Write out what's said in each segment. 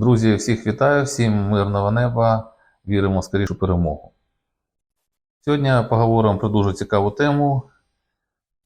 Друзі, всіх вітаю, всім мирного неба, віримо скорішу перемогу. Сьогодні поговоримо про дуже цікаву тему.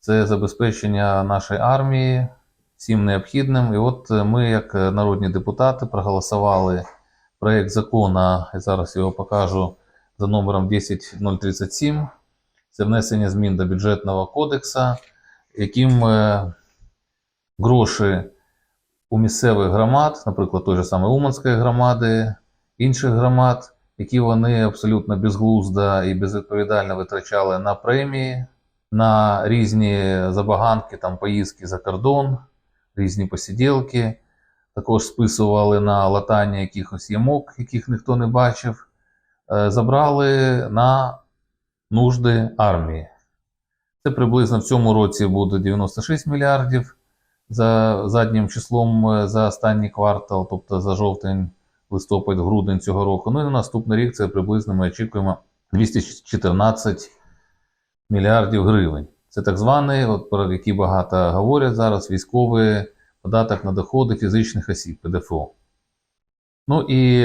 Це забезпечення нашої армії всім необхідним. І от ми, як народні депутати, проголосували проєкт закону, і зараз його покажу за номером 10037. Це внесення змін до бюджетного кодексу, яким е, гроші у місцевих громад, наприклад, той же самої Уманської громади, інших громад, які вони абсолютно безглуздо і безвідповідально витрачали на премії, на різні забаганки, там поїздки за кордон, різні посиділки, також списували на латання якихось ямок, яких ніхто не бачив, е, забрали на нужди армії. Це приблизно в цьому році буде 96 мільярдів за заднім числом е, за останній квартал, тобто за жовтень, листопад, грудень цього року. Ну і на наступний рік це приблизно ми очікуємо 214 мільярдів гривень. Це так званий, от про який багато говорять зараз, військовий податок на доходи фізичних осіб ПДФО. Ну і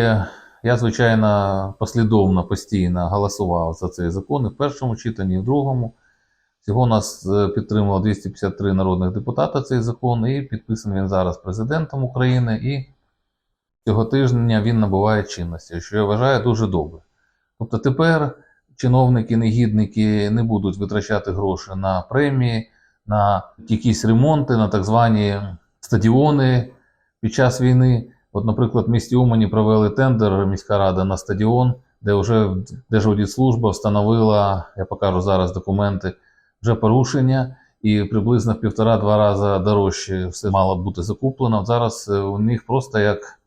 я, звичайно, послідовно постійно голосував за цей закон і в першому читанні, і в другому. Всього нас е, підтримало 253 народних депутата цей закон, і підписаний він зараз президентом України. І цього тижня він набуває чинності, що я вважаю дуже добре. Тобто тепер чиновники, негідники не будуть витрачати гроші на премії, на якісь ремонти, на так звані стадіони під час війни. От, наприклад, в місті Умані провели тендер міська рада на стадіон, де вже Держаудитслужба встановила, я покажу зараз документи, вже порушення, і приблизно в півтора-два рази дорожче все мало бути закуплено. Зараз е, у них просто як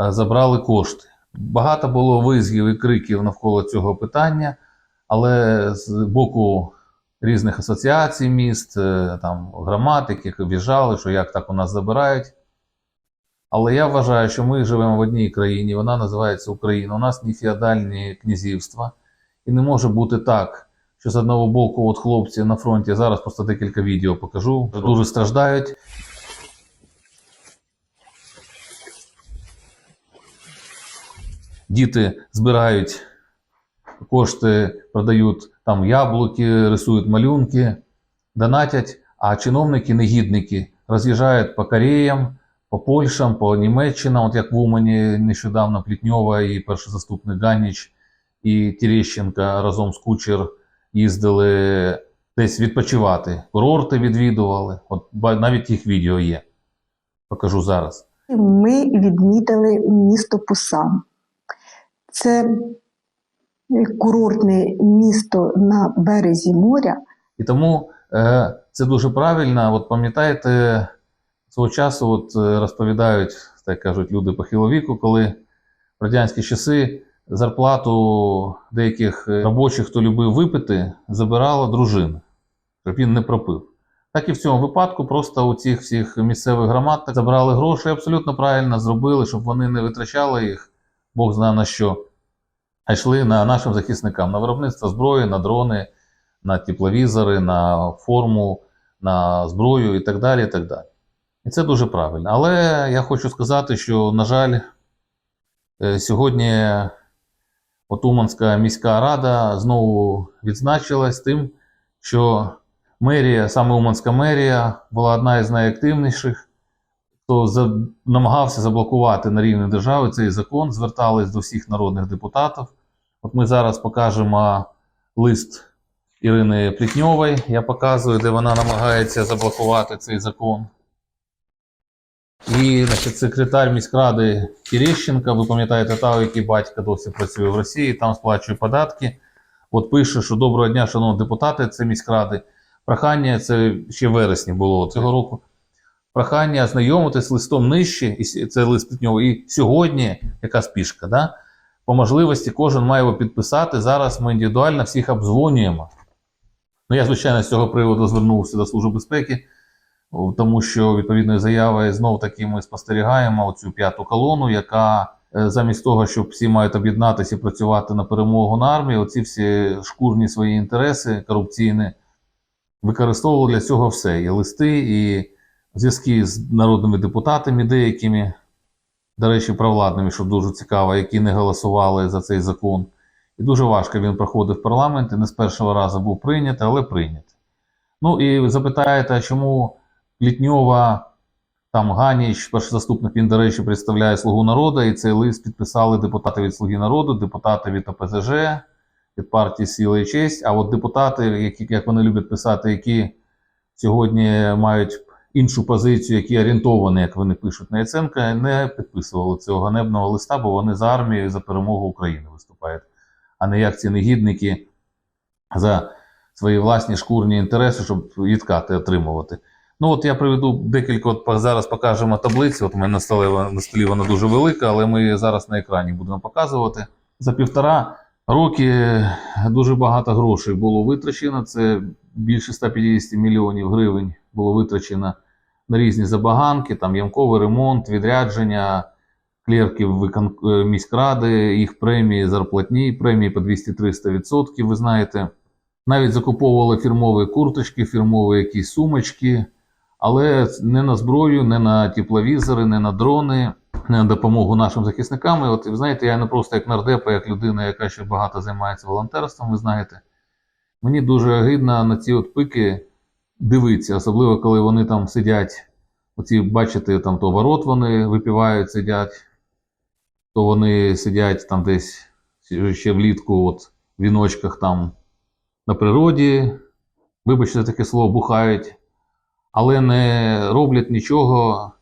е, забрали кошти. Багато було визгів і криків навколо цього питання, але з боку різних асоціацій міст, е, там громад, яких в'їжджали, що як так у нас забирають. Але я вважаю, що ми живемо в одній країні, вона називається Україна. У нас не феодальні князівства. І не може бути так, що з одного боку, от хлопці на фронті, зараз просто декілька відео покажу, дуже страждають. Діти збирають кошти, продають там яблуки, рисують малюнки, донатять, а чиновники, негідники роз'їжджають по Кореям, по Польщам, по Німеччинам, от як в Умані нещодавно Плітньова і перший заступник Ганніч і Терещенка разом з Кучер їздили десь відпочивати, курорти відвідували. От навіть їх відео є. Покажу зараз. ми відмітили місто Пусан. Це курортне місто на березі моря. І тому е, це дуже правильно. От пам'ятаєте, свого часу от, е, розповідають, так кажуть, люди похилого віку, коли в радянські часи зарплату деяких е, робочих, хто любив випити, забирала дружина, щоб він не пропив. Так і в цьому випадку просто у цих всіх місцевих громад забрали гроші, абсолютно правильно зробили, щоб вони не витрачали їх, Бог знає на що, а йшли на нашим захисникам, на виробництво зброї, на дрони, на тепловізори, на форму, на зброю і так далі. І так далі. І це дуже правильно. Але я хочу сказати, що, на жаль, е, сьогодні от Уманська міська рада знову відзначилась тим, що мерія, саме Уманська мерія, була одна із найактивніших, хто намагався заблокувати на рівні держави цей закон, звертались до всіх народних депутатів. От ми зараз покажемо лист Ірини Плітньової. Я показую, де вона намагається заблокувати цей закон. І значить, секретар міськради Терещенка, ви пам'ятаєте, та, який батько досі працює в Росії, там сплачує податки. От пише, що доброго дня, шановні депутати, це міськради. Прохання, це ще вересні було цього року. Прохання ознайомитись з листом нижче, і це лист Плітньової. І сьогодні, яка спішка, да? по можливості кожен має його підписати. Зараз ми індивідуально всіх обдзвонюємо. Ну, я, звичайно, з цього приводу звернувся до Служби безпеки, тому що відповідною заявою знов таки ми спостерігаємо оцю п'яту колону, яка е, замість того, щоб всі мають об'єднатися і працювати на перемогу на армії, оці всі шкурні свої інтереси корупційні використовували для цього все. І листи, і зв'язки з народними депутатами деякими. до речі, провладними, що дуже цікаво, які не голосували за цей закон. І дуже важко він проходив парламент і не з першого разу був прийнятий, але прийнятий. Ну і запитаєте, чому Літньова, там Ганіч, перший заступник, він, до речі, представляє Слугу народу, і цей лист підписали депутати від Слуги народу, депутати від ОПЗЖ, від партії Сила і честь. А от депутати, які, як вони люблять писати, які сьогодні мають іншу позицію, які орієнтовані, як вони пишуть на Яценка, не підписували цього ганебного листа, бо вони за армію за перемогу України виступають, а не як ці негідники за свої власні шкурні інтереси, щоб відкати отримувати. Ну от я приведу декілька, от зараз покажемо таблиці. От у мене на столі, на столі вона дуже велика, але ми зараз на екрані будемо показувати. За півтора роки дуже багато грошей було витрачено. Це більше 150 мільйонів гривень було витрачено на різні забаганки, там ямковий ремонт, відрядження клерків е, міськради, їх премії, зарплатні, премії по 200-300%, ви знаєте. Навіть закуповували фірмові курточки, фірмові якісь сумочки, але не на зброю, не на тепловізори, не на дрони, не на допомогу нашим захисникам. І от ви знаєте, я не просто як нардепа, як людина, яка ще багато займається волонтерством, ви знаєте. Мені дуже гидно на ці от пики дивитися, особливо коли вони там сидять. Оці, бачите, там то ворот вони випивають, сидять, то вони сидять там десь ще влітку, от в віночках там на природі, вибачте таке слово, бухають, але не роблять нічого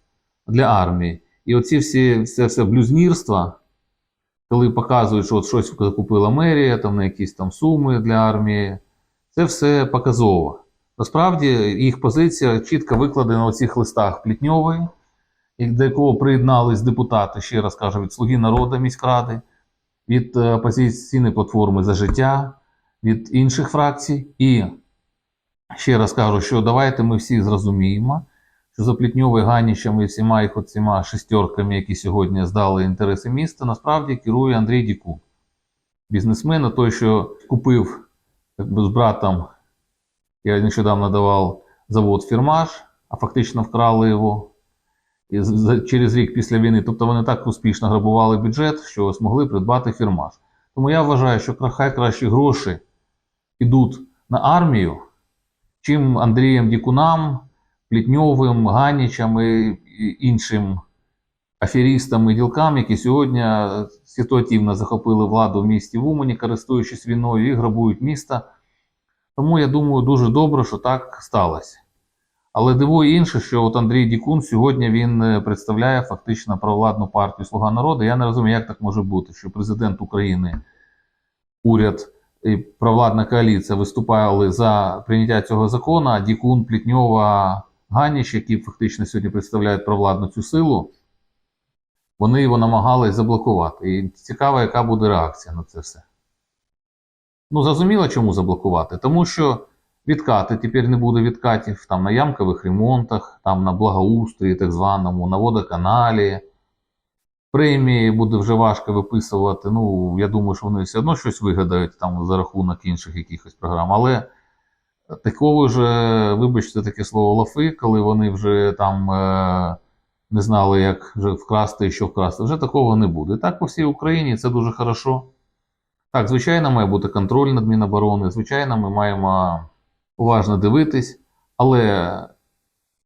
для армії. І оці всі це все блюзнірства, коли показують, що от щось закупила мерія, там на якісь там суми для армії, це все показово. Насправді їх позиція чітко викладена у цих листах Плітньової, до якого приєднались депутати, ще раз кажу, від Слуги народу міськради, від е, опозиційної платформи за життя, від інших фракцій. І ще раз кажу, що давайте ми всі зрозуміємо, що за Плітньовою Ганічем і всіма їх оціма шестерками, які сьогодні здали інтереси міста, насправді керує Андрій Дікун. Бізнесмен, той, що купив якби, з братом, я нещодавно давав завод Фірмаш, а фактично вкрали його. І через рік після війни, тобто вони так успішно грабували бюджет, що змогли придбати фірмаш. Тому я вважаю, що хай кращі гроші йдуть на армію, чим Андрієм Дікунам, Плітньовим, Ганічам і і іншим аферістам і ділкам, які сьогодні ситуативно захопили владу в місті в Умані, користуючись війною і грабують міста. Тому я думаю, дуже добре, що так сталося. Але дивує інше, що от Андрій Дікун сьогодні він е, представляє фактично провладну партію Слуга народу. Я не розумію, як так може бути, що президент України, уряд і провладна коаліція виступали за прийняття цього закону, Дікун, Плітньова, Ганіч, які фактично сьогодні представляють провладну цю силу, вони його намагались заблокувати. І цікаво, яка буде реакція на це все. Ну, зрозуміло, чому заблокувати? Тому що відкати тепер не буде відкатів там на ямкових ремонтах, там на благоустрої, так званому, на водоканалі. Премії буде вже важко виписувати. Ну, я думаю, що вони все одно щось вигадають там за рахунок інших якихось програм. Але такого ж, вибачте, таке слово лафи, коли вони вже там е, не знали, як вже вкрасти і що вкрасти, вже такого не буде. І так по всій Україні це дуже хорошо. Так, звичайно, має бути контроль над Міноборони, звичайно, ми маємо уважно дивитись. Але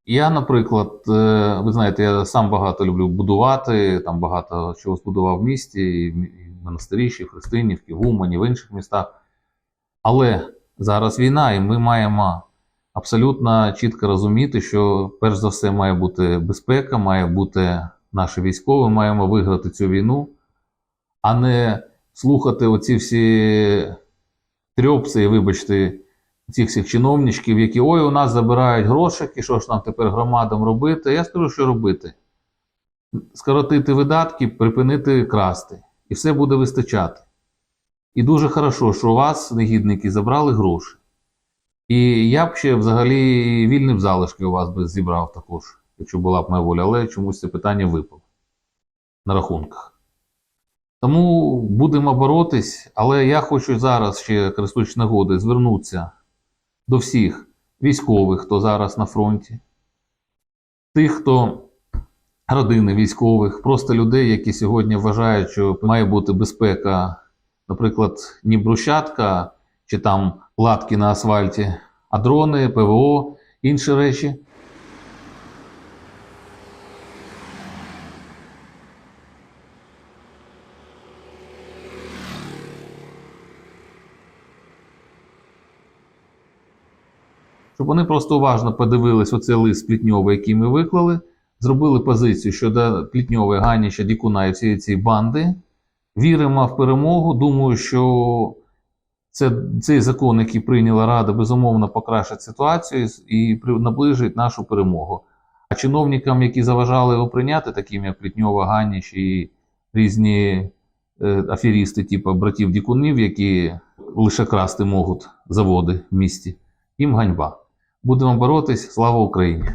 я, наприклад, е, ви знаєте, я сам багато люблю будувати, там багато чого збудував в місті, і в Мі- і в Христинівці, в Умані, в інших містах. Але зараз війна, і ми маємо абсолютно чітко розуміти, що перш за все має бути безпека, має бути наші військові, маємо виграти цю війну, а не слухати оці всі трьопси, вибачте, цих всіх чиновничків, які ой, у нас забирають грошики, що ж нам тепер громадам робити? Я скажу, що робити. Скоротити видатки, припинити красти. І все буде вистачати. І дуже хорошо, що у вас, негідники, забрали гроші. І я б ще взагалі вільні б залишки у вас би зібрав також, якщо була б моя воля, але чомусь це питання випало на рахунках. Тому будемо боротись, але я хочу зараз ще, користуючись нагодою, звернутися до всіх військових, хто зараз на фронті, тих, хто родини військових, просто людей, які сьогодні вважають, що має бути безпека, наприклад, ні брусчатка чи там латки на асфальті, а дрони, ПВО, інші речі. Щоб вони просто уважно подивились оцей лист Плітньова, який ми виклали, зробили позицію щодо Плітньової, Ганіша, Дікуна і всієї цієї банди. Віримо в перемогу. Думаю, що це, цей закон, який прийняла Рада, безумовно покращить ситуацію і наближить нашу перемогу. А чиновникам, які заважали його прийняти, таким як Плітньова, Ганіч і різні е, аферісти, типу братів Дікунів, які лише красти можуть заводи в місті, їм ганьба. Будемо боротись. Слава Україні!